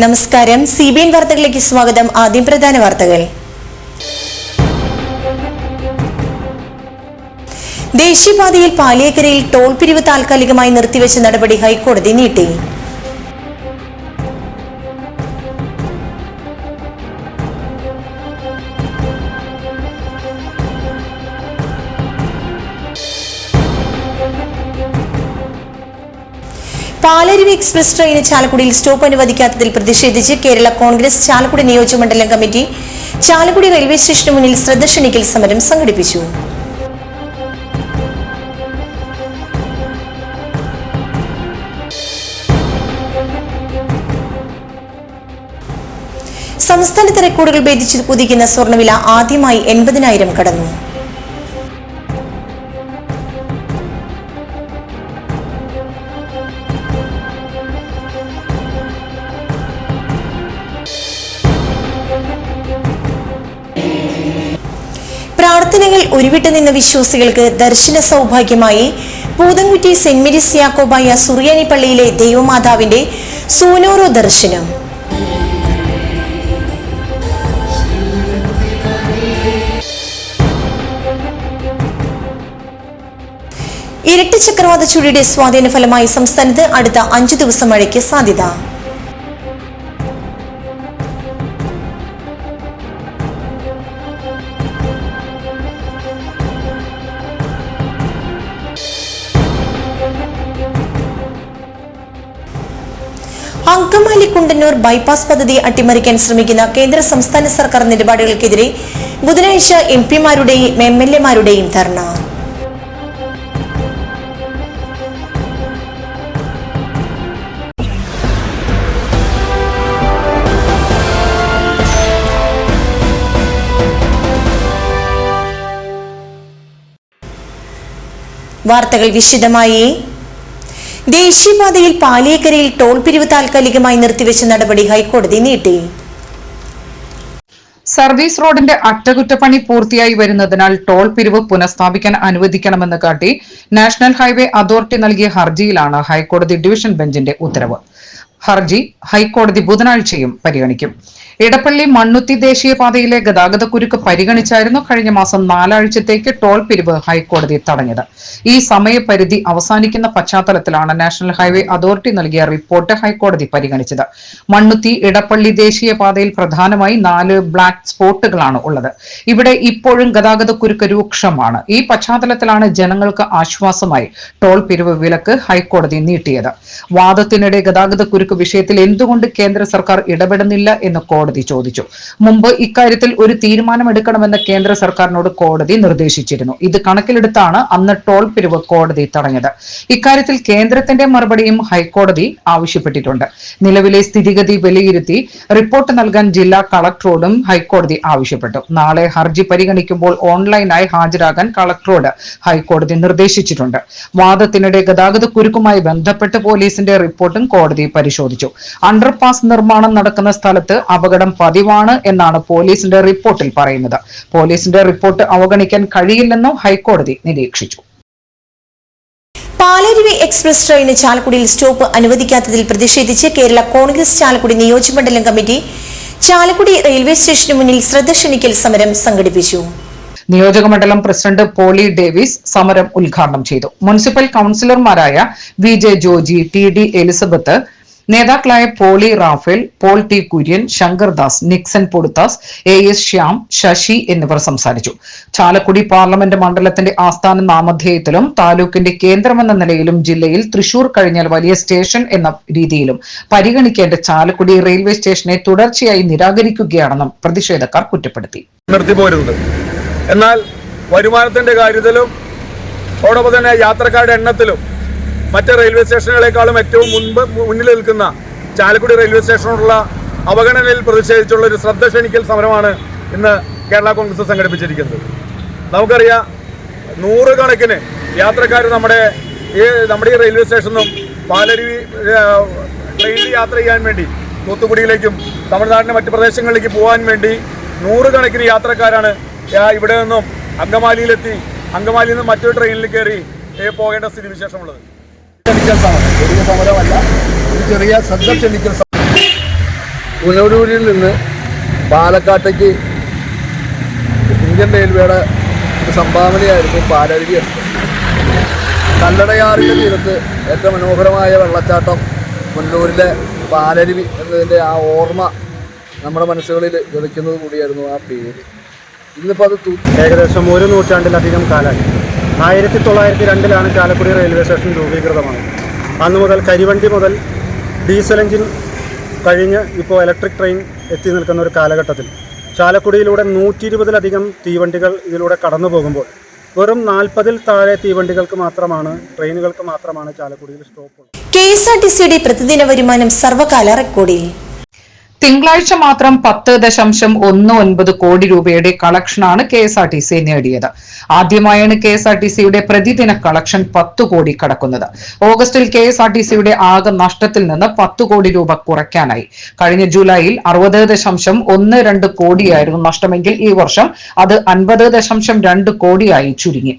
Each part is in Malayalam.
നമസ്കാരം. സി ബി എൻ വാർത്തകളിലേക്ക് സ്വാഗതം. ആദ്യം പ്രധാന വാർത്തകൾ. ദേശീയപാതയിൽ പാലിയേക്കരയിൽ ടോൾ പിരിവ് താൽക്കാലികമായി നിർത്തിവെച്ച നടപടി ഹൈക്കോടതി നീട്ടി. പാലരുവി എക്സ്പ്രസ് ട്രെയിന് ചാലക്കുടിയിൽ സ്റ്റോപ്പ് അനുവദിക്കാത്തതിൽ പ്രതിഷേധിച്ച് കേരള കോൺഗ്രസ് ചാലക്കുടി നിയോജകമണ്ഡലം കമ്മിറ്റി ചാലക്കുടി റെയിൽവേ സ്റ്റേഷന് മുന്നിൽ ശ്രദ്ധ ക്ഷണിക്കൽ സമരം സംഘടിപ്പിച്ചു. സംസ്ഥാനത്തെ റെക്കോർഡുകൾ ഭേദിച്ച് കുതിക്കുന്ന സ്വർണവില ആദ്യമായി എൺപതിനായിരം കടന്നു. പ്രാർത്ഥനകൾ ഉരുവിട്ടു നിന്ന വിശ്വാസികൾക്ക് ദർശന സൗഭാഗ്യമായി പൂതൻകുറ്റി സെന്റ് മേരീസ് യാക്കോബായ സുറിയാനി പള്ളിയിലെ ദൈവമാതാവിന്റെ സൂനോറോ ദർശനം. ഇരട്ടി ചക്രവാത ചുഴിയുടെ സ്വാധീന ഫലമായി സംസ്ഥാനത്ത് അടുത്ത അഞ്ചു ദിവസം മഴയ്ക്ക് സാധ്യത. അങ്കമാലി കുണ്ടന്നൂർ ബൈപ്പാസ് പദ്ധതി അട്ടിമറിക്കാൻ ശ്രമിക്കുന്ന കേന്ദ്ര സംസ്ഥാന സർക്കാർ നിലപാടുകൾക്കെതിരെ ബുധനാഴ്ച എം പിമാരുടെയും എം എൽ എമാരുടെയും ധർണ. വാർത്തകൾ വിശദമായി. ദേശീയപാതയിൽ പാലിയേക്കരയിൽ ടോൾ പിരിവ് താൽക്കാലികമായി നിർത്തിവെച്ച നടപടി ഹൈക്കോടതി നീട്ടി. സർവീസ് റോഡിന്റെ അറ്റകുറ്റപ്പണി പൂർത്തിയായി വരുന്നതിനാൽ ടോൾ പിരിവ് പുനഃസ്ഥാപിക്കാൻ അനുവദിക്കണമെന്ന് കാട്ടി നാഷണൽ ഹൈവേ അതോറിറ്റി നൽകിയ ഹർജിയിലാണ് ഹൈക്കോടതി ഡിവിഷൻ ബെഞ്ചിന്റെ ഉത്തരവ്. ഹർജി ഹൈക്കോടതി ബുധനാഴ്ചയും പരിഗണിക്കും. ഇടപ്പള്ളി മണ്ണുത്തി ദേശീയപാതയിലെ ഗതാഗതക്കുരുക്ക് പരിഗണിച്ചായിരുന്നു കഴിഞ്ഞ മാസം നാലാഴ്ചത്തേക്ക് ടോൾ പിരിവ് ഹൈക്കോടതി തടഞ്ഞത്. ഈ സമയപരിധി അവസാനിക്കുന്ന പശ്ചാത്തലത്തിലാണ് നാഷണൽ ഹൈവേ അതോറിറ്റി നൽകിയ റിപ്പോർട്ട് ഹൈക്കോടതി പരിഗണിച്ചത്. മണ്ണുത്തി ഇടപ്പള്ളി ദേശീയപാതയിൽ പ്രധാനമായി നാല് ബ്ലാക്ക് സ്പോട്ടുകളാണ് ഉള്ളത്. ഇവിടെ ഇപ്പോഴും ഗതാഗതക്കുരുക്ക് രൂക്ഷമാണ്. ഈ പശ്ചാത്തലത്തിലാണ് ജനങ്ങൾക്ക് ആശ്വാസമായി ടോൾ പിരിവ് വിലക്ക് ഹൈക്കോടതി നീട്ടിയത്. വാദത്തിനിടെ ഗതാഗതക്കുരുക്ക് വിഷയത്തിൽ എന്തുകൊണ്ട് കേന്ദ്ര സർക്കാർ ഇടപെടുന്നില്ല എന്ന് കോടതി ചോദിച്ചു. മുമ്പ് ഇക്കാര്യത്തിൽ ഒരു തീരുമാനമെടുക്കണമെന്ന് കേന്ദ്ര സർക്കാരിനോട് കോടതി നിർദ്ദേശിച്ചിരുന്നു. ഇത് കണക്കിലെടുത്താണ് അന്ന് ടോൾ പിരിവ് കോടതി തടഞ്ഞത്. ഇക്കാര്യത്തിൽ കേന്ദ്രത്തിന്റെ മറുപടിയും ഹൈക്കോടതി ആവശ്യപ്പെട്ടിട്ടുണ്ട്. നിലവിലെ സ്ഥിതിഗതി വിലയിരുത്തി റിപ്പോർട്ട് നൽകാൻ ജില്ലാ കളക്ടറോടും ഹൈക്കോടതി ആവശ്യപ്പെട്ടു. നാളെ ഹർജി പരിഗണിക്കുമ്പോൾ ഓൺലൈനായി ഹാജരാകാൻ കളക്ടറോട് ഹൈക്കോടതി നിർദ്ദേശിച്ചിട്ടുണ്ട്. വാദത്തിനിടെ ഗതാഗത കുരുക്കുമായി ബന്ധപ്പെട്ട് പോലീസിന്റെ റിപ്പോർട്ടും കോടതി പരിശോധിച്ചു. അണ്ടർപാസ് നിർമ്മാണം നടക്കുന്ന സ്ഥലത്ത് അപകടം പതിവാണ് എന്നാണ് പോലീസിന്റെ റിപ്പോർട്ടിൽ പറയുന്നത്. പോലീസിന്റെ റിപ്പോർട്ട് അവഗണിക്കാൻ കഴിയില്ലെന്നും ഹൈക്കോടതി നിരീക്ഷിച്ചു. പാലരുവി എക്സ്പ്രസ് ട്രെയിന് ചാലക്കുടിയിൽ സ്റ്റോപ്പ് അനുവദിക്കാത്തതിൽ പ്രതിഷേധിച്ച് കേരള കോൺഗ്രസ് ചാലക്കുടി നിയോജകമണ്ഡലം കമ്മിറ്റി ചാലക്കുടി റെയിൽവേ സ്റ്റേഷന് മുന്നിൽ ശ്രദ്ധ ക്ഷണിക്കൽ സമരം സംഘടിപ്പിച്ചു. നിയോജകമണ്ഡലം പ്രസിഡന്റ് പോളി ഡേവിസ് സമരം ഉദ്ഘാടനം ചെയ്തു. Municipal കൌൺസിലർമാരായ V J Joji T D Elizabeth നേതാക്കളായ Poly Raphael Paul T Kurian Shankardas Nixon Poduthas A S Shyam Sasi എന്നിവർ സംസാരിച്ചു. ചാലക്കുടി പാർലമെന്റ് മണ്ഡലത്തിന്റെ ആസ്ഥാന നാമധേയത്തിലും താലൂക്കിന്റെ കേന്ദ്രമെന്ന നിലയിലും ജില്ലയിൽ തൃശൂർ കഴിഞ്ഞാൽ വലിയ സ്റ്റേഷൻ എന്ന രീതിയിലും പരിഗണിക്കേണ്ട ചാലക്കുടി റെയിൽവേ സ്റ്റേഷനെ തുടർച്ചയായി നിരാകരിക്കുകയാണെന്നും പ്രതിഷേധക്കാർ കുറ്റപ്പെടുത്തി. എന്നാൽ വരുമാനത്തിന്റെ കാര്യത്തിലും അതോടൊപ്പം തന്നെ യാത്രക്കാരുടെ എണ്ണത്തിലും മറ്റ് റെയിൽവേ സ്റ്റേഷനുകളെക്കാളും ഏറ്റവും മുൻപ് മുന്നിൽ നിൽക്കുന്ന ചാലക്കുടി റെയിൽവേ സ്റ്റേഷനോടുള്ള അവഗണനയിൽ പ്രതിഷേധിച്ചുള്ള ഒരു ശ്രദ്ധ ക്ഷണിക്കൽ സമരമാണ് ഇന്ന് കേരള കോൺഗ്രസ് സംഘടിപ്പിച്ചിരിക്കുന്നത്. നമുക്കറിയാം നൂറുകണക്കിന് യാത്രക്കാർ നമ്മുടെ ഈ നമ്മുടെ ഈ റെയിൽവേ സ്റ്റേഷനും പാലരുവി ട്രെയിനിൽ യാത്ര ചെയ്യാൻ വേണ്ടി തൂത്തുക്കുടിയിലേക്കും തമിഴ്നാടിന്റെ മറ്റ് പ്രദേശങ്ങളിലേക്ക് പോകാൻ വേണ്ടി നൂറുകണക്കിന് യാത്രക്കാരാണ് ഇവിടെ നിന്നും അങ്കമാലിയിലെത്തി. അങ്കമാലിയിൽ നിന്ന് മറ്റൊരു ട്രെയിനിൽ കയറി പോകേണ്ട സ്ഥിതിവിശേഷമുള്ളത് ക്ഷണിക്കൽ ചെറിയ ഒരു പുനലൂരിൽ നിന്ന് പാലക്കാട്ടേക്ക് ഇന്ത്യൻ റെയിൽവേയുടെ ഒരു സംഭാവനയായിരുന്നു പാലരുവി കല്ലടയാറിന്റെ തീരത്ത് ഏറ്റവും മനോഹരമായ വെള്ളച്ചാട്ടം പുനലൂരിലെ പാലരുവി എന്നതിന്റെ ആ ഓർമ്മ നമ്മുടെ മനസ്സുകളിൽ വിതയ്ക്കുന്നത് കൂടിയായിരുന്നു ആ പേര്. ഇന്നിപ്പോൾ അത് ഏകദേശം ഒരു നൂറ്റാണ്ടിലധികം കാലമായി. ആയിരത്തി തൊള്ളായിരത്തി രണ്ടിലാണ് ചാലക്കുടി റെയിൽവേ സ്റ്റേഷൻ രൂപീകൃതമായത് അന്നു മുതൽ കരിവണ്ടി മുതൽ ഡീസൽ എഞ്ചിൻ കഴിഞ്ഞ് ഇപ്പോൾ ഇലക്ട്രിക് ട്രെയിൻ എത്തി നിൽക്കുന്ന ഒരു കാലഘട്ടത്തിൽ. ചാലക്കുടിയിലൂടെ നൂറ്റി ഇരുപതിലധികം തീവണ്ടികൾ ഇതിലൂടെ കടന്നു പോകുമ്പോൾ വെറും നാൽപ്പതിൽ താഴെ തീവണ്ടികൾക്ക് മാത്രമാണ് ട്രെയിനുകൾക്ക് മാത്രമാണ് ചാലക്കുടിയിൽ stop K S R T സിയുടെ പ്രതിദിന വരുമാനം സർവകാല റെക്കോർഡിൽ. തിങ്കളാഴ്ച മാത്രം പത്ത് ദശാംശം ഒന്ന് ഒൻപത് കോടി രൂപയുടെ കളക്ഷനാണ് K S R T C നേടിയത്. ആദ്യമായാണ് കെ എസ് ആർ ടി സിയുടെ പ്രതിദിന കളക്ഷൻ പത്ത് കോടി കടക്കുന്നത്. ഓഗസ്റ്റിൽ കെ എസ് ആർ ടി സിയുടെ ആകെ നഷ്ടത്തിൽ നിന്ന് പത്ത് കോടി രൂപ കുറയ്ക്കാനായി. കഴിഞ്ഞ ജൂലൈയിൽ അറുപത് ദശാംശം ഒന്ന് രണ്ട് കോടിയായിരുന്നു നഷ്ടമെങ്കിൽ ഈ വർഷം അത് അൻപത് ദശാംശം രണ്ട് കോടിയായി ചുരുങ്ങി.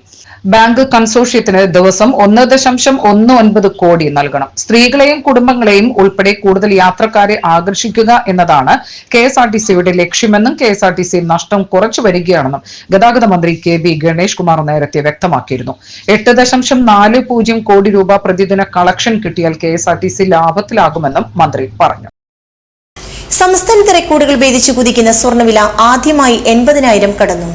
ബാങ്ക് കൺസോഷ്യത്തിന് ദിവസം ഒന്ന് ദശാംശം ഒന്ന് ഒൻപത് കോടി നൽകണം. സ്ത്രീകളെയും കുടുംബങ്ങളെയും ഉൾപ്പെടെ കൂടുതൽ യാത്രക്കാരെ ആകർഷിക്കുക എന്നതാണ് കെ എസ് ആർ ടി സിയുടെ ലക്ഷ്യമെന്നും K S R T C നഷ്ടം കുറച്ചു വരികയാണെന്നും ഗതാഗത മന്ത്രി കെ ബി ഗണേഷ് കുമാർ നേരത്തെ വ്യക്തമാക്കിയിരുന്നു. എട്ട് ദശാംശം നാല് പൂജ്യം കോടി രൂപ പ്രതിദിന കളക്ഷൻ കിട്ടിയാൽ K S R T C ലാഭത്തിലാകുമെന്നും മന്ത്രി പറഞ്ഞു. സംസ്ഥാനത്തെ റെക്കോർഡുകൾ ഭേദിച്ചു കുതിക്കുന്ന സ്വർണവില ആദ്യമായി എൺപതിനായിരം കടന്നു.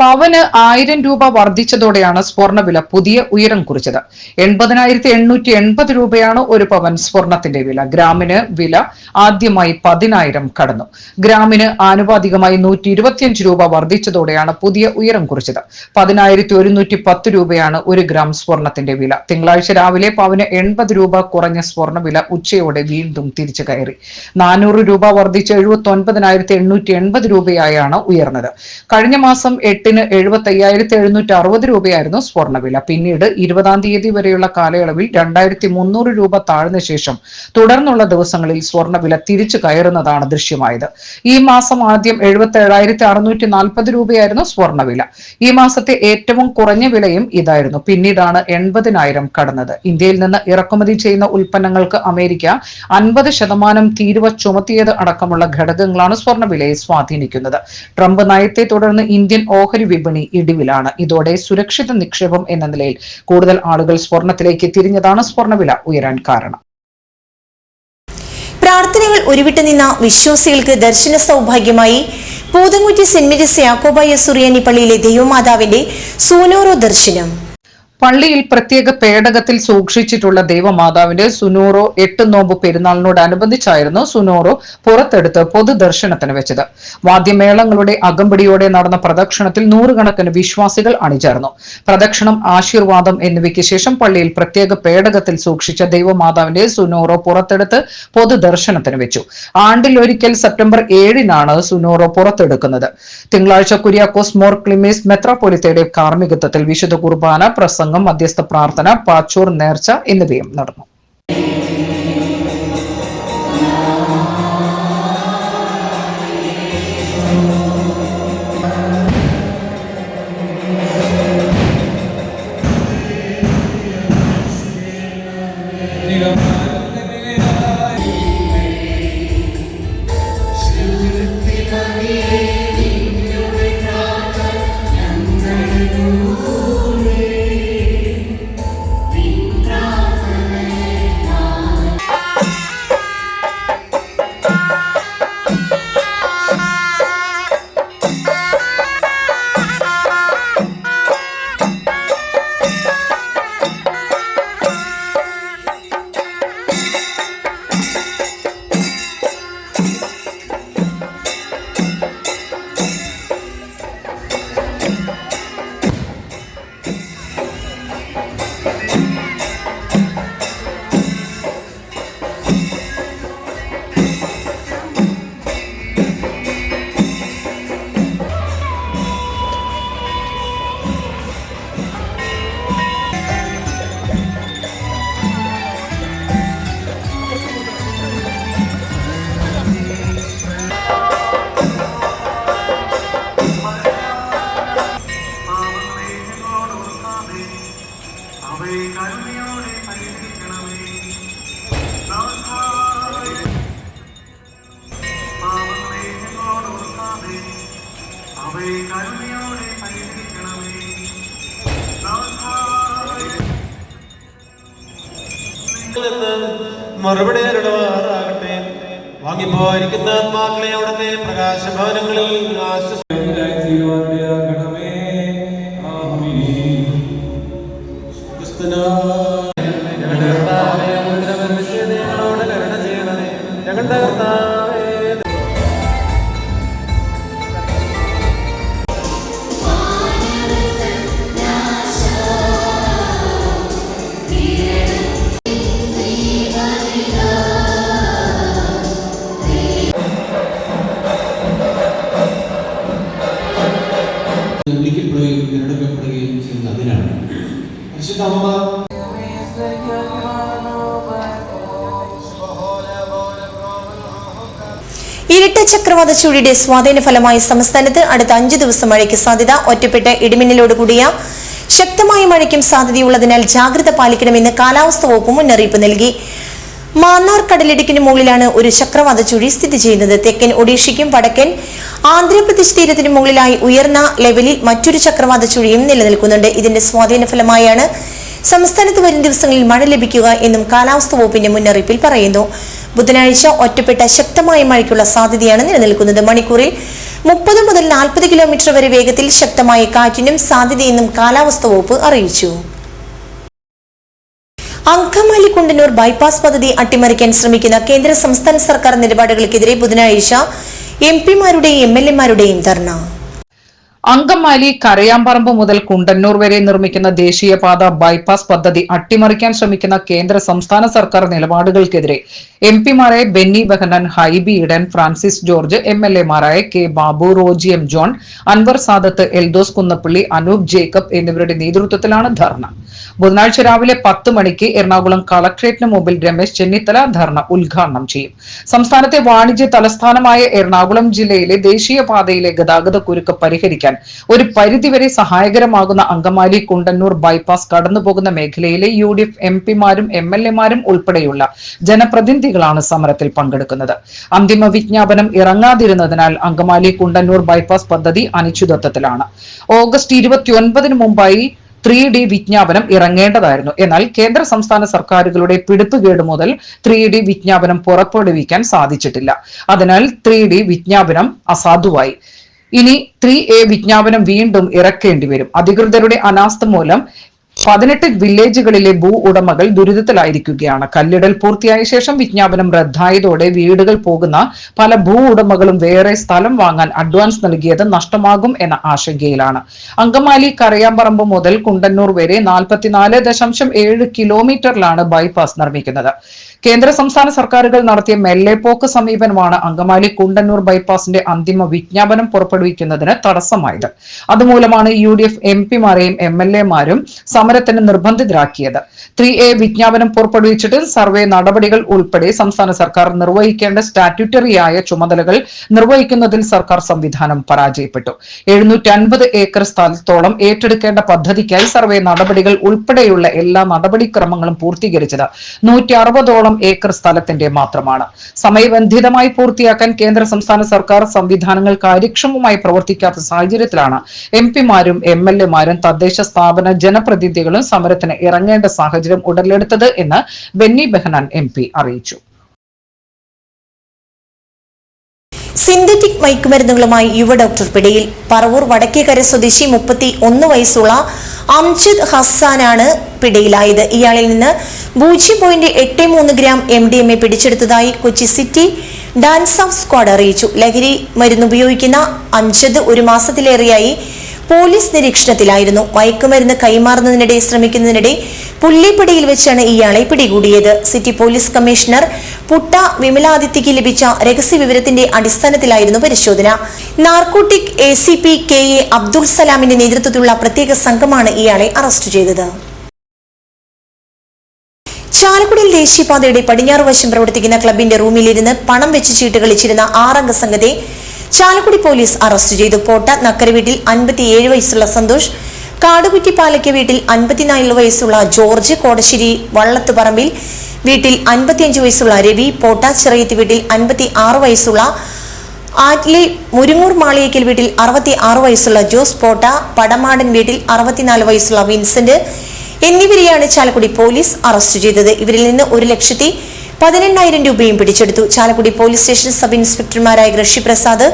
പവന് ആയിരം രൂപ വർദ്ധിച്ചതോടെയാണ് സ്വർണവില പുതിയ ഉയരം കുറിച്ചത്. എൺപതിനായിരത്തി എണ്ണൂറ്റി എൺപത് രൂപയാണ് ഒരു പവൻ സ്വർണത്തിന്റെ വില. ഗ്രാമിന് വില ആദ്യമായി പതിനായിരം കടന്നു. ഗ്രാമിന് ആനുപാതികമായി നൂറ്റി ഇരുപത്തിയഞ്ച് രൂപ വർദ്ധിച്ചതോടെയാണ് പുതിയ ഉയരം കുറിച്ചത്. പതിനായിരത്തി ഒരുന്നൂറ്റി പത്ത് രൂപയാണ് ഒരു ഗ്രാം സ്വർണത്തിന്റെ വില. തിങ്കളാഴ്ച രാവിലെ പവന് എൺപത് രൂപ കുറഞ്ഞ സ്വർണവില ഉച്ചയോടെ വീണ്ടും തിരിച്ചു കയറി. നാനൂറ് രൂപ വർദ്ധിച്ച് എഴുപത്തി ഒൻപതിനായിരത്തി എണ്ണൂറ്റി എൺപത് രൂപയായാണ് ഉയർന്നത്. കഴിഞ്ഞ മാസം എട്ടിന് എഴുപത്തി അയ്യായിരത്തി എഴുന്നൂറ്റി അറുപത് രൂപയായിരുന്നു സ്വർണവില പിന്നീട് ഇരുപതാം തീയതി വരെയുള്ള കാലയളവിൽ രണ്ടായിരത്തി മുന്നൂറ് രൂപ താഴ്ന്ന ശേഷം തുടർന്നുള്ള ദിവസങ്ങളിൽ സ്വർണവില തിരിച്ചു കയറുന്നതാണ് ദൃശ്യമായത്. ഈ മാസം ആദ്യം എഴുപത്തി ഏഴായിരത്തി അറുന്നൂറ്റി നാൽപ്പത് രൂപയായിരുന്നു സ്വർണവില ഈ മാസത്തെ ഏറ്റവും കുറഞ്ഞ വിലയും ഇതായിരുന്നു. പിന്നീടാണ് എൺപതിനായിരം കടന്നത്. ഇന്ത്യയിൽ നിന്ന് ഇറക്കുമതി ചെയ്യുന്ന ഉൽപ്പന്നങ്ങൾക്ക് അമേരിക്ക അൻപത് ശതമാനം തീരുവ ചുമത്തിയത് അടക്കമുള്ള ഘടകങ്ങളാണ് സ്വർണവിലയെ സ്വാധീനിക്കുന്നത്. ട്രംപ് നയത്തെ തുടർന്ന് ഇന്ത്യൻ ഓഹരി വിപണി ഇടിവിലാണ്. ഇതോടെ സുരക്ഷിത നിക്ഷേപം എന്ന നിലയിൽ കൂടുതൽ ആളുകൾ സ്വർണത്തിലേക്ക് തിരിഞ്ഞതാണ് സ്വർണവില ഉയരാൻ കാരണം. പ്രാർത്ഥനകൾ ഉരുവിട്ട് നിന്ന വിശ്വാസികൾക്ക് ദർശന സൗഭാഗ്യമായി പൂതങ്ങുറ്റി സെന്റ് മേരീസ് യാക്കോബായ സുറിയാനി പള്ളിയിലെ ദൈവമാതാവിന്റെ സൂനോറോ ദർശനം. പള്ളിയിൽ പ്രത്യേക പേടകത്തിൽ സൂക്ഷിച്ചിട്ടുള്ള ദേവമാതാവിന്റെ സുനോറോ എട്ട് നോമ്പ് പെരുന്നാളിനോടനുബന്ധിച്ചായിരുന്നു സുനോറോ പുറത്തെടുത്ത് പൊതുദർശനത്തിന് വെച്ചത്. വാദ്യമേളങ്ങളുടെ അകമ്പടിയോടെ നടന്ന പ്രദക്ഷിണത്തിൽ നൂറുകണക്കിന് വിശ്വാസികൾ അണിചേർന്നു. പ്രദക്ഷിണം ആശീർവാദം എന്നിവയ്ക്ക് ശേഷം പള്ളിയിൽ പ്രത്യേക പേടകത്തിൽ സൂക്ഷിച്ച ദൈവമാതാവിന്റെ സുനോറോ പുറത്തെടുത്ത് പൊതുദർശനത്തിന് വെച്ചു. ആണ്ടിൽ ഒരിക്കൽ സെപ്റ്റംബർ ഏഴിനാണ് സുനോറോ പുറത്തെടുക്കുന്നത്. തിങ്കളാഴ്ച കുര്യാക്കോസ് മോർ ക്ലിമീസ് മെത്രാപ്പൊലിത്തയുടെ കാർമ്മികത്വത്തിൽ വിശുദ്ധ കുർബാന പ്രസംഗം മധ്യസ്ഥ പ്രാർത്ഥന പാച്ചൂർ നേർച്ച എന്നിവയും നടന്നു. ഇരട്ട ചക്രവാത ചുഴിയുടെ സ്വാധീന ഫലമായി സംസ്ഥാനത്ത് അടുത്ത അഞ്ചു ദിവസം മഴയ്ക്ക് സാധ്യത ഒറ്റപ്പെട്ട ഇടിമിന്നലോട് കൂടിയ ശക്തമായ മഴയ്ക്കും സാധ്യതയുള്ളതിനാൽ ജാഗ്രത പാലിക്കണമെന്ന് കാലാവസ്ഥാ വകുപ്പ് മുന്നറിയിപ്പ് നൽകി. മാന്നാർ കടലിടുക്കിന് മുകളിലാണ് ഒരു ചക്രവാത ചുഴി സ്ഥിതി ചെയ്യുന്നത്. തെക്കൻ ഒഡീഷയ്ക്കും വടക്കൻ ആന്ധ്രാപ്രദേശ് തീരത്തിന് മുകളിലായി ഉയർന്ന ലെവലിൽ മറ്റൊരു ചക്രവാത ചുഴിയും നിലനിൽക്കുന്നുണ്ട്. ഇതിന്റെ സ്വാധീന ഫലമായാണ് സംസ്ഥാനത്ത് വരും ദിവസങ്ങളിൽ മഴ ലഭിക്കുക എന്നും കാലാവസ്ഥാ വകുപ്പിന്റെ മുന്നറിയിപ്പിൽ പറയുന്നു. ബുധനാഴ്ച ഒറ്റപ്പെട്ട ശക്തമായ മഴയ്ക്കുള്ള സാധ്യതയാണ് നിലനിൽക്കുന്നത്. മണിക്കൂറിൽ മുപ്പത് മുതൽ നാൽപ്പത് കിലോമീറ്റർ വരെ വേഗത്തിൽ ശക്തമായ കാറ്റിനും സാധ്യതയെന്നും കാലാവസ്ഥ വകുപ്പ് അറിയിച്ചു. അങ്കമാലി കുണ്ടന്നൂർ ബൈപ്പാസ് പദ്ധതി അട്ടിമറിക്കാൻ ശ്രമിക്കുന്ന കേന്ദ്ര സംസ്ഥാന സർക്കാർ നിലപാടുകൾക്കെതിരെ ബുധനാഴ്ച എം പിമാരുടെയും എം എൽ എമാരുടെയും ധർണ. അങ്കമാലി കരയാമ്പറമ്പ് മുതൽ കുണ്ടന്നൂർ വരെ നിർമ്മിക്കുന്ന ദേശീയപാത ബൈപ്പാസ് പദ്ധതി അട്ടിമറിക്കാൻ ശ്രമിക്കുന്ന കേന്ദ്ര സംസ്ഥാന സർക്കാർ നിലപാടുകൾക്കെതിരെ എം പിമാരായ Benny Behanan Hibi Eden Francis George M L എമാരായ K Babu Roji M John Anwar Sadath Eldhose Kunnappilly Anoop Jacob എന്നിവരുടെ നേതൃത്വത്തിലാണ് ധർണ. ബുധനാഴ്ച രാവിലെ പത്ത് മണിക്ക് എറണാകുളം കളക്ട്രേറ്റിന് മുമ്പിൽ രമേശ് ചെന്നിത്തല ധർണ ഉദ്ഘാടനം ചെയ്യും. സംസ്ഥാനത്തെ വാണിജ്യ തലസ്ഥാനമായ എറണാകുളം ജില്ലയിലെ ദേശീയപാതയിലെ ഗതാഗത കുരുക്ക് പരിഹരിക്കാൻ ഒരു പരിധിവരെ സഹായകരമാകുന്ന അങ്കമാലി കുണ്ടന്നൂർ ബൈപ്പാസ് കടന്നുപോകുന്ന മേഖലയിലെ യു ഡി എഫ് എം പിമാരും എം എൽ എമാരും ഉൾപ്പെടെയുള്ള ജനപ്രതിനിധികളാണ് സമരത്തിൽ പങ്കെടുക്കുന്നത്. അന്തിമ വിജ്ഞാപനം ഇറങ്ങാതിരുന്നതിനാൽ അങ്കമാലി കുണ്ടന്നൂർ ബൈപ്പാസ് പദ്ധതി അനിശ്ചിതത്വത്തിലാണ്. ഓഗസ്റ്റ് ഇരുപത്തിയൊൻപതിന് മുമ്പായി ത്രീ ഡി വിജ്ഞാപനം ഇറങ്ങേണ്ടതായിരുന്നു. എന്നാൽ കേന്ദ്ര സംസ്ഥാന സർക്കാരുകളുടെ പിടിപ്പുകേട് മുതൽ ത്രീ ഡി വിജ്ഞാപനം പുറപ്പെടുവിക്കാൻ സാധിച്ചിട്ടില്ല. അതിനാൽ ത്രീ ഡി വിജ്ഞാപനം അസാധുവായി. ഇനി ത്രീ എ വിജ്ഞാപനം വീണ്ടും ഇറക്കേണ്ടി വരും. അധികൃതരുടെ അനാസ്ഥ മൂലം പതിനെട്ട് വില്ലേജുകളിലെ ഭൂ ഉടമകൾ ദുരിതത്തിലായിരിക്കുകയാണ്. കല്ലിടൽ പൂർത്തിയായ ശേഷം വിജ്ഞാപനം റദ്ദായതോടെ വീടുകൾ പോകുന്ന പല ഭൂ ഉടമകളും വേറെ സ്ഥലം വാങ്ങാൻ അഡ്വാൻസ് നൽകിയത് നഷ്ടമാകും എന്ന ആശങ്കയിലാണ്. അങ്കമാലി കരയാമ്പറമ്പ് മുതൽ കുണ്ടന്നൂർ വരെ നാൽപ്പത്തിനാല് ദശാംശം ഏഴ് കിലോമീറ്ററിലാണ് ബൈപ്പാസ് നിർമ്മിക്കുന്നത്. കേന്ദ്ര സംസ്ഥാന സർക്കാരുകൾ നടത്തിയ മെല്ലെപ്പോക്ക് സമീപനമാണ് അങ്കമാലി കുണ്ടന്നൂർ ബൈപ്പാസിന്റെ അന്തിമ വിജ്ഞാപനം പുറപ്പെടുവിക്കുന്നതിന് തടസ്സമായത്. അതുമൂലമാണ് യു ഡി എഫ് എം പിമാരെയും എം എൽ എമാരും സമരത്തിന് നിർബന്ധിതരാക്കിയത്. ത്രീ എ വിജ്ഞാപനം പുറപ്പെടുവിച്ചിട്ട് സർവേ നടപടികൾ ഉൾപ്പെടെ സംസ്ഥാന സർക്കാർ നിർവഹിക്കേണ്ട സ്റ്റാറ്റ്യൂട്ടറിയായ ചുമതലകൾ നിർവഹിക്കുന്നതിൽ സർക്കാർ സംവിധാനം പരാജയപ്പെട്ടു. എഴുന്നൂറ്റി അൻപത് ഏക്കർ സ്ഥലത്തോളം ഏറ്റെടുക്കേണ്ട പദ്ധതിക്കായി സർവേ നടപടികൾ ഉൾപ്പെടെയുള്ള എല്ലാ നടപടിക്രമങ്ങളും പൂർത്തീകരിച്ചത് നൂറ്റി അറുപതോളം ഏക്കർ സ്ഥലത്തിന്റെ മാത്രമാണ്. സമയബന്ധിതമായി പൂർത്തിയാക്കാൻ കേന്ദ്ര സംസ്ഥാന സർക്കാർ സംവിധാനങ്ങൾ കാര്യക്ഷമമായി പ്രവർത്തിക്കാത്ത സാഹചര്യത്തിലാണ് എം പിമാരും എം എൽ എമാരും തദ്ദേശ സ്ഥാപന ജനപ്രതിനിധികളും സമരത്തിന് ഇറങ്ങേണ്ട സാഹചര്യം ഉടലെടുത്തത് എന്ന് ബെന്നി ബെഹനാൻ എം അറിയിച്ചു. സിന്തറ്റിക് മയക്കുമരുന്നുകളുമായി യുവ ഡോക്ടർ പിടിയിൽ. പറവൂർ വടക്കേക്കര സ്വദേശി മുപ്പത്തി ഒന്ന് വയസ്സുള്ള അംജിദ് ഹസാനാണ് പിടിയിലായത്. ഇയാളിൽ നിന്ന് പൂജ്യം പോയിന്റ് എട്ട് മൂന്ന് gram M D M A പിടിച്ചെടുത്തതായി Kochi city DANSAF squad അറിയിച്ചു. ലഹരി മരുന്ന് ഉപയോഗിക്കുന്ന അംജദ് ഒരു മാസത്തിലേറെയായി പോലീസ് നിരീക്ഷണത്തിലായിരുന്നു. മയക്കുമരുന്ന് കൈമാറുന്നതിനിടെ ശ്രമിക്കുന്നതിനിടെ പുല്ലിപ്പടിയിൽ വെച്ചാണ് ഇയാളെ പിടികൂടിയത്. സിറ്റി പോലീസ് കമ്മീഷണർ പുട്ട വിമലാദിത്യക്ക് ലഭിച്ച രഹസ്യ വിവരത്തിന്റെ അടിസ്ഥാനത്തിലായിരുന്നു പരിശോധന. Narcotic A C P K A Abdul സലാമിന്റെ നേതൃത്വത്തിലുള്ള പ്രത്യേക സംഘമാണ് ഇയാളെ അറസ്റ്റ് ചെയ്തത്. ചാലക്കുടിയിൽ ദേശീയപാതയുടെ പടിഞ്ഞാറ് വശം പ്രവർത്തിക്കുന്ന ക്ലബിന്റെ റൂമിലിരുന്ന് പണം വെച്ച് ചീട്ട് കളിച്ചിരുന്ന ആറംഗ സംഘത്തെ ചാലക്കുടി പോലീസ് അറസ്റ്റ് ചെയ്തു. പോട്ട നക്കര വീട്ടിൽ അൻപത്തിയേഴ് വയസ്സുള്ള സന്തോഷ് കാടുകുറ്റി പാലയ്ക്ക് വീട്ടിൽ അൻപത്തിനാല് വയസ്സുള്ള ജോർജ് കോടശ്ശേരി വള്ളത്തുപറമ്പിൽ വീട്ടിൽ അൻപത്തിയഞ്ച് വയസ്സുള്ള രവി പോട്ട ചിറയത്ത് വീട്ടിൽ അൻപത്തി ആറ് വയസ്സുള്ള ആറ്റ്ലി മുരുങ്ങൂർ മാളിയേക്കൽ വീട്ടിൽ അറുപത്തി ആറ് വയസ്സുള്ള ജോസ് പോട്ട പടമാടൻ വീട്ടിൽ അറുപത്തിനാല് വയസ്സുള്ള വിൻസെന്റ് എന്നിവരെയാണ് ചാലക്കുടി പോലീസ് അറസ്റ്റ് ചെയ്തത്. ഇവരിൽ നിന്ന് ഒരു ലക്ഷത്തി പതിനെണ്ണായിരം രൂപയും പിടിച്ചെടുത്തു. ചാലക്കുടി പോലീസ് സ്റ്റേഷൻ സബ് ഇൻസ്പെക്ടർമാരായ ഋഷി പ്രസാദ്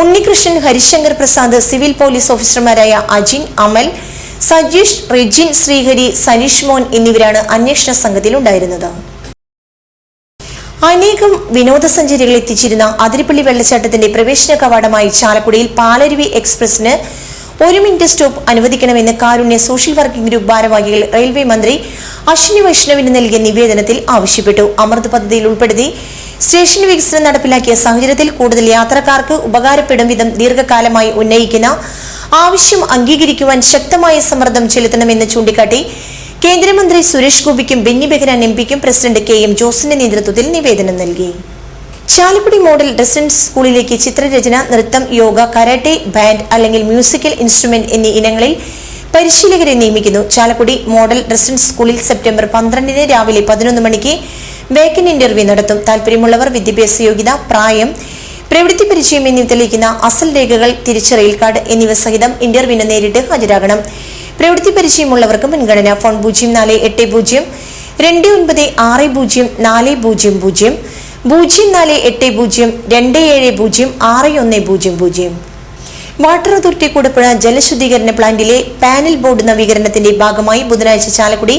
ഉണ്ണികൃഷ്ണൻ ഹരിശങ്കർ പ്രസാദ് സിവിൽ പോലീസ് ഓഫീസർമാരായ അജിൻ അമൽ സജീഷ് റിജിൻ ശ്രീഹരി സനീഷ് മോൻ എന്നിവരാണ് അന്വേഷണ സംഘത്തിൽ ഉണ്ടായിരുന്നത് അനേകം വിനോദസഞ്ചാരികൾ എത്തിച്ചിരുന്ന അതിരിപ്പള്ളി വെള്ളച്ചാട്ടത്തിന്റെ പ്രവേശന കവാടമായി ചാലക്കുടിയിൽ പാലരുവി എക്സ്പ്രസിന് ഒരു മിനിറ്റ് സ്റ്റോപ്പ് അനുവദിക്കണമെന്ന് കാരുണ്യ സോഷ്യൽ വർക്കിംഗ് ഗ്രൂപ്പ് ഭാരവാഹികൾ റെയിൽവേ മന്ത്രി അശ്വിനി വൈഷ്ണവിന് നൽകിയ നിവേദനത്തിൽ ആവശ്യപ്പെട്ടു. അമൃത് പദ്ധതിയിൽ ഉൾപ്പെടുത്തി സ്റ്റേഷൻ വികസനം നടപ്പിലാക്കിയ സാഹചര്യത്തിൽ കൂടുതൽ യാത്രക്കാർക്ക് ഉപകാരപ്പെടും വിധം ദീർഘകാലമായി ഉന്നയിക്കുന്ന ആവശ്യം അംഗീകരിക്കുവാൻ ശക്തമായ സമ്മർദ്ദം ചെലുത്തണമെന്ന് ചൂണ്ടിക്കാട്ടി കേന്ദ്രമന്ത്രി സുരേഷ് ഗോപിക്കും ബെന്നി ബെഹ്റാൻ എം പിക്കും പ്രസിഡന്റ് കെ എം ജോസിന്റെ നേതൃത്വത്തിൽ നിവേദനം നൽകി. ചാലക്കുടി മോഡൽ റെസിഡൻസ് സ്കൂളിലേക്ക് ചിത്രരചന നൃത്തം യോഗ കരാട്ടെ ബാൻഡ് അല്ലെങ്കിൽ മ്യൂസിക്കൽ ഇൻസ്ട്രുമെന്റ് എന്നീ ഇനങ്ങളിൽ പരിശീലകരെ നിയമിക്കുന്നു. ചാലക്കുടി മോഡൽ റെസിഡൻസ് സ്കൂളിൽ സെപ്റ്റംബർ പന്ത്രണ്ടിന് രാവിലെ പതിനൊന്ന് മണിക്ക് വേക്കൻ ഇന്റർവ്യൂ നടത്തും. താല്പര്യമുള്ളവർ വിദ്യാഭ്യാസ യോഗ്യത പ്രായം പ്രവൃത്തി പരിചയം എന്നിവ തെളിയിക്കുന്ന അസൽ രേഖകൾ തിരിച്ചറിയൽ കാർഡ് എന്നിവ സഹിതം ഇന്റർവ്യൂവിന് നേരിട്ട് ഹാജരാകണം. പ്രവൃത്തി പരിചയമുള്ളവർക്ക് മുൻഗണന. ഫോൺ പൂജ്യം നാല് എട്ട് പൂജ്യം രണ്ട് ഒൻപത് ആറ് പൂജ്യം നാല് പൂജ്യം പൂജ്യം. പൂജ്യം നാല് എട്ട് പൂജ്യം രണ്ട് ഏഴ് പൂജ്യം ആറ് ഒന്ന് പൂജ്യം പൂജ്യം. വാട്ടർ അതോറിറ്റി കൂടപ്പുഴ ജലശുദ്ധീകരണ പ്ലാന്റിലെ പാനൽ ബോർഡ് നവീകരണത്തിന്റെ ഭാഗമായി ബുധനാഴ്ച ചാലക്കുടി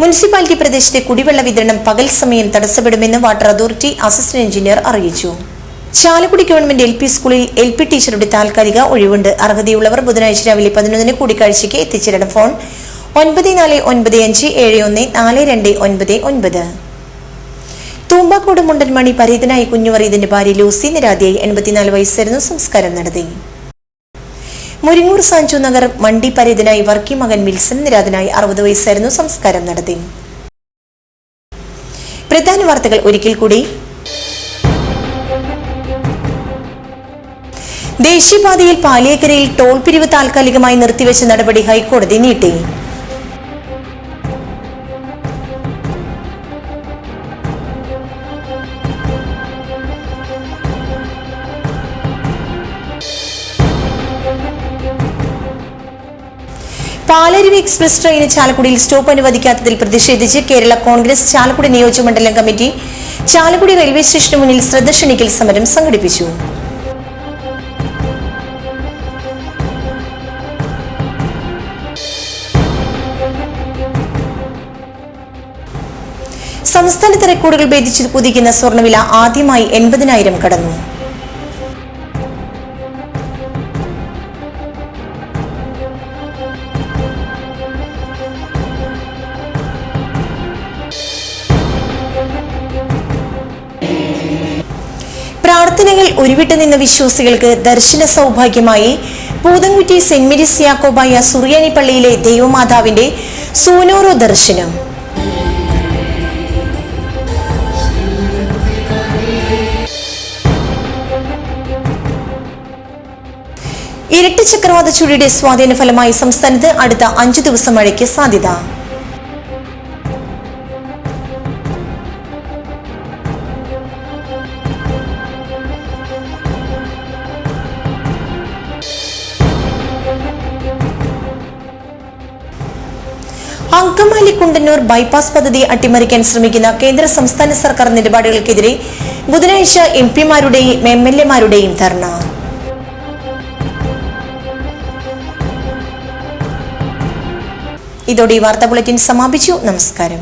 മുനിസിപ്പാലിറ്റി പ്രദേശത്തെ കുടിവെള്ള വിതരണം പകൽ സമയം തടസ്സപ്പെടുമെന്ന് വാട്ടർ അതോറിറ്റി അസിസ്റ്റന്റ് എഞ്ചിനീയർ അറിയിച്ചു. ചാലക്കുടി ഗവൺമെന്റ് എൽ പി സ്കൂളിൽ എൽ പി ടീച്ചറുടെ താൽക്കാലിക ഒഴിവുണ്ട്. അർഹതയുള്ളവർ ബുധനാഴ്ച രാവിലെ പതിനൊന്നിന് കൂടിക്കാഴ്ചയ്ക്ക് എത്തിച്ചേരണം. ഫോൺ ഒൻപത് നാല് ഒൻപത് അഞ്ച് ഏഴ് ഒന്ന് നാല് രണ്ട് ഒൻപത് ഒൻപത്. തൂമ്പാക്കോട് മുണ്ടൻമണി പരീതനായി കുഞ്ഞുവറീതിന്റെ ഭാര്യ ലൂസി നിരാതിയായി എൺപത്തിനാല് വയസ്സായിരുന്നു സംസ്കാരം നടത്തി. മുരിങ്ങൂർ സാഞ്ചു നഗർ മണ്ടി പരീതനായി വർക്കി മകൻ വിൽസൺ നിരാതനായി അറുപത് വയസ്സായിരുന്നു സംസ്കാരം നടത്തി. പ്രധാന വാർത്തകൾ ഒരിക്കൽ കൂടി. ദേശീയപാതയിൽ പാലിയേക്കരയിൽ ടോൾ പിരിവ് താൽക്കാലികമായി നിർത്തിവെച്ച നടപടി ഹൈക്കോടതി നീട്ടി. പാലരുവി എക്സ്പ്രസ് ട്രെയിന് ചാലക്കുടിയിൽ സ്റ്റോപ്പ് അനുവദിക്കാത്തതിൽ പ്രതിഷേധിച്ച് കേരള കോൺഗ്രസ് ചാലക്കുടി നിയോജകമണ്ഡലം കമ്മിറ്റി ചാലക്കുടി റെയിൽവേ സ്റ്റേഷന് മുന്നിൽ ശ്രദ്ധ ക്ഷണിക്കൽ സമരം സംഘടിപ്പിച്ചു. സംസ്ഥാനത്ത് റെക്കോർഡുകൾ ഭേദിച്ച് കുതിക്കുന്ന സ്വർണവില ആദ്യമായി എൺപതിനായിരം കടന്നു. നിന്ന വിശ്വാസികൾക്ക് ദർശന സൗഭാഗ്യമായി പൂതൻകുറ്റി സെന്റ് മേരീസ് യാക്കോബായ സുറിയാനി പള്ളിയിലെ ദൈവമാതാവിന്റെ സൂനോറോ ദർശനം. ഇരട്ട ചക്രവാത ചുഴിയുടെ സ്വാധീന ഫലമായി സംസ്ഥാനത്ത് അടുത്ത അഞ്ചു ദിവസം മഴയ്ക്ക് സാധ്യത. കുണ്ടന്നൂർ ബൈപ്പാസ് പദ്ധതി അട്ടിമറിക്കാൻ ശ്രമിക്കുന്ന കേന്ദ്ര സംസ്ഥാന സർക്കാർ നിലപാടുകൾക്കെതിരെ ബുധനാഴ്ച എം പിമാരുടെയും എം എൽ എമാരുടെയും ധർണ. ഇതോടെ ഈ വാർത്താ ബുള്ളറ്റിൻ സമാപിച്ചു. നമസ്കാരം.